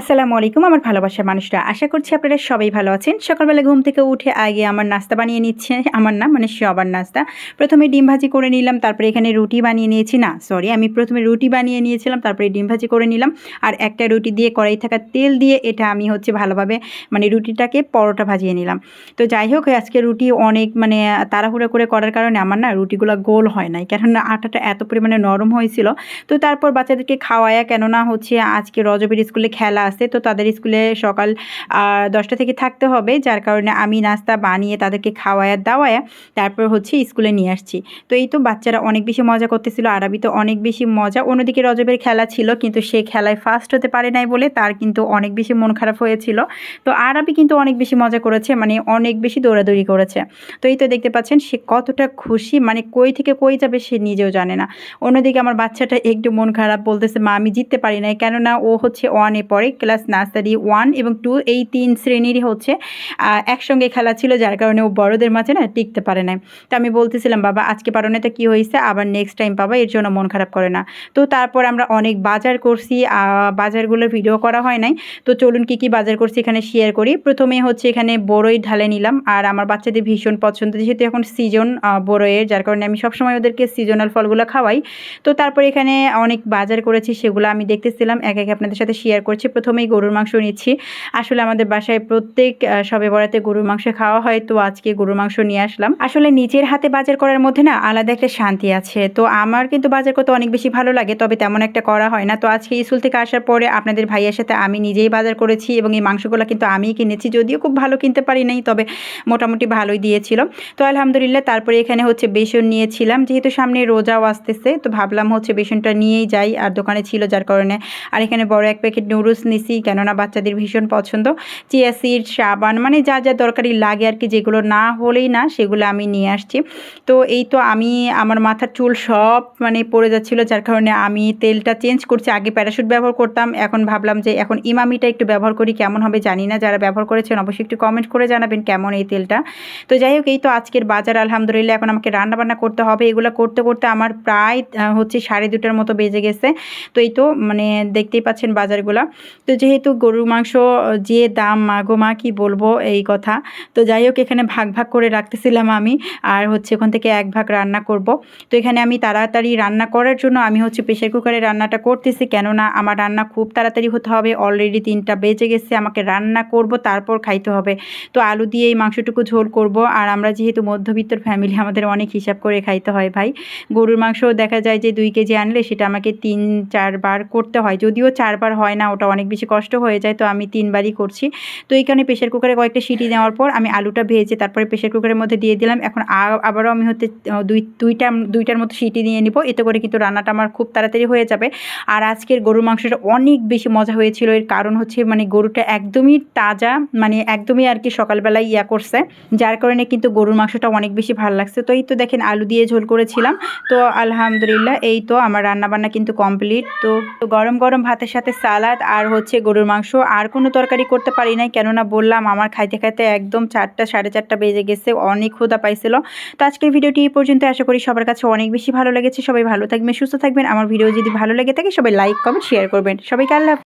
আসসালামু আলাইকুম, আমার ভালোবাসার মানুষরা। আশা করছি আপনারা সবাই ভালো আছেন। সকালবেলা ঘুম থেকে উঠে আগে আমার নাস্তা বানিয়ে নিচ্ছে। আমার না মানে সবার নাস্তা। প্রথমে ডিম ভাজি করে নিলাম, তারপরে এখানে রুটি বানিয়ে নিয়েছি। না সরি আমি প্রথমে রুটি বানিয়ে নিয়েছিলাম, তারপরে ডিম ভাজি করে নিলাম। আর একটা রুটি দিয়ে কড়াই থাকা তেল দিয়ে এটা আমি হচ্ছে ভালোভাবে মানে রুটিটাকে পরোটা ভাজিয়ে নিলাম। তো যাই হোক, আজকে রুটি অনেক মানে তাড়াহুড়ো করে করার কারণে আমার না রুটিগুলো গোল হয় নাই। কেননা আটাটা এত পরিমাণে নরম হয়েছিল। তো তারপর বাচ্চাদেরকে খাওয়ায়া, কেননা হচ্ছে আজকে রজবের স্কুলে খেলা আছে, তো তাদের স্কুলে সকাল দশটা থেকে থাকতে হবে। যার কারণে আমি নাস্তা বানিয়ে তাদেরকে খাওয়ায়া দাওয়ায়া তারপর হচ্ছে স্কুলে নিয়ে আসছি। তো এই তো বাচ্চারা অনেক বেশি মজা করতেছিল, আরবি তো অনেক বেশি মজা। অন্যদিকে রজবের খেলা ছিল, কিন্তু সে খেলায় ফার্স্ট হতে পারে নাই বলে তার কিন্তু অনেক বেশি মন খারাপ হয়েছিল। তো আরবি কিন্তু অনেক বেশি মজা করেছে মানে অনেক বেশি দৌড়াদৌড়ি করেছে। তো এই তো দেখতে পাচ্ছেন, সে কতটা খুশি মানে কই থেকে কই যাবে সে নিজেও জানে না। অন্যদিকে আমার বাচ্চাটা একটু মন খারাপ বলতেছে, মা, আমি জিততে পারি নাই। কেননা ও হচ্ছে ওয়ানে পড়ে। ক্লাস নার্সারি ওয়ান এবং টু, এই তিন শ্রেণীরই হচ্ছে একসঙ্গে খেলা ছিল, যার কারণে ও বড়দের মাঝে না টিকতে পারে নাই। তো আমি বলতেছিলাম, বাবা, আজকে পারো না তো কী হয়েছে? আবার নেক্সট টাইম পাবা, এর জন্য মন খারাপ করে না। তো তারপর আমরা অনেক বাজার করছি বাজারগুলোর ভিডিও করা হয় নাই। তো চলুন কী কী বাজার করছি এখানে শেয়ার করি। প্রথমে হচ্ছে এখানে বড়ই ঢালে নিলাম, আর আমার বাচ্চাদের ভীষণ পছন্দ, যেহেতু এখন সিজন বড়ইয়ের, যার কারণে আমি সবসময় ওদেরকে সিজনাল ফলগুলো খাওয়াই। তো তারপর এখানে অনেক বাজার করেছি, সেগুলো আমি দেখতেছিলাম, এক এক আপনাদের সাথে শেয়ার করছি। প্রথমেই গরুর মাংস নিচ্ছি। আসলে আমাদের বাসায় প্রত্যেক সবে বরাতে গরুর মাংস খাওয়া হয়, তো আজকে গরুর মাংস নিয়ে আসলাম। আসলে নিজের হাতে বাজার করার মধ্যে না আলাদা একটা শান্তি আছে। তো আমার কিন্তু বাজার করতে অনেক বেশি ভালো লাগে, তবে তেমন একটা করা হয় না। তো আজকে স্কুল থেকে আসার পরে আপনাদের ভাইয়ের সাথে আমি নিজেই বাজার করেছি এবং এই মাংসগুলো কিন্তু আমিই কিনেছি, যদিও খুব ভালো কিনতে পারি নাই, তবে মোটামুটি ভালোই দিয়েছিল। তো আলহামদুলিল্লাহ তারপরে এখানে হচ্ছে বেসন নিয়েছিলাম, যেহেতু সামনে রোজাও আসতেছে, তো ভাবলাম হচ্ছে বেসনটা নিয়েই যাই, আর দোকানে ছিল যার কারণে। আর এখানে বড় এক প্যাকেট নুডলস নিছি, কেননা বাচ্চাদের ভীষণ পছন্দ। চিয়া সিড, সাবান মানে যা যা দরকারি লাগে আর কি, যেগুলো না হলেই না, সেগুলো আমি নিয়ে আসছি। তো এই তো আমি, আমার মাথার চুল সব মানে পড়ে যাচ্ছিল, যার কারণে আমি তেলটা চেঞ্জ করছি। আগে প্যারাশুট ব্যবহার করতাম, এখন ভাবলাম যে এখন ইমামিটা একটু ব্যবহার করি, কেমন হবে জানি না, যারা ব্যবহার করেছেন অবশ্যই একটু কমেন্ট করে জানাবেন কেমন এই তেলটা। তো যাই হোক, এই তো আজকের বাজার, আলহামদুলিল্লাহ, এখন আমাকে রান্নাবান্না করতে হবে। এগুলো করতে করতে আমার প্রায় হচ্ছে সাড়ে দুটার মতো বেজে গেছে। তো এই তো মানে দেখতেই পাচ্ছেন বাজারগুলো। তো যেহেতু গরুর মাংস যে দাম, মা গো মা কী বলব এই কথা। তো যাই হোক, এখানে ভাগ ভাগ করে রাখতেছিলাম আমি। আর হচ্ছে ওখান থেকে এক ভাগ রান্না করব। তো এখানে আমি তাড়াতাড়ি রান্না করার জন্য আমি হচ্ছে প্রেশার কুকারে রান্নাটা করতেছি। কেননা আমার রান্না খুব তাড়াতাড়ি হতে হবে। অলরেডি তিনটা বেজে গেছে। আমাকে রান্না করব, তারপর খাইতে হবে। তো আলু দিয়ে এই মাংসটুকু ঝোল করব। আর আমরা যেহেতু মধ্যবিত্তর ফ্যামিলি আমাদের অনেক হিসাব করে খাইতে হয় ভাই। গরুর মাংস দেখা যায় যে দুই কেজি আনলে সেটা আমাকে তিন, চারবার করতে হয়। যদিও চারবার হয় না, ওটা অনেক বেশি কষ্ট হয়ে যায়, তো আমি তিনবারই করছি। তো এই কারণে প্রেশার কুকারে কয়েকটা সিটি দেওয়ার পর আমি আলুটা ভেজে তারপরে প্রেশার কুকারের মধ্যে দিয়ে দিলাম। এখন আবারও আমি হচ্ছে দুই, দুইটা, দুইটার মতো সিটি নিয়ে নিব। এতে করে কিন্তু রান্নাটা আমার খুব তাড়াতাড়ি হয়ে যাবে। আর আজকের গরুর মাংসটা অনেক বেশি মজা হয়েছিল। এর কারণ হচ্ছে মানে গরুটা একদমই তাজা মানে একদমই আর কি সকালবেলায় ইয়া করছে, যার কারণে কিন্তু গরুর মাংসটা অনেক বেশি ভালো লাগছে। তো এই তো দেখেন আলু দিয়ে ঝোল করেছিলাম। তো আলহামদুলিল্লাহ এই তো আমার রান্নাবান্না কিন্তু কমপ্লিট তো গরম গরম ভাতের সাথে সালাদ আর হচ্ছে গরুর মাংস আর কোনো তরকারি করতে পারি নাই। কেননা বললাম, আমার খাইতে খাইতে একদম চারটা, সাড়ে চারটা বেজে গেছে, অনেক ক্ষুদা পাইছিল। তো আজকে ভিডিওটি এই পর্যন্ত, আশা করি সবার কাছে অনেক বেশি ভালো লেগেছে। সবাই ভালো থাকবেন, সুস্থ থাকবেন। আমার ভিডিও যদি ভালো লেগে থাকে, সবাই লাইক কমেন্ট শেয়ার করবেন। সবাইকে আল্লাহ।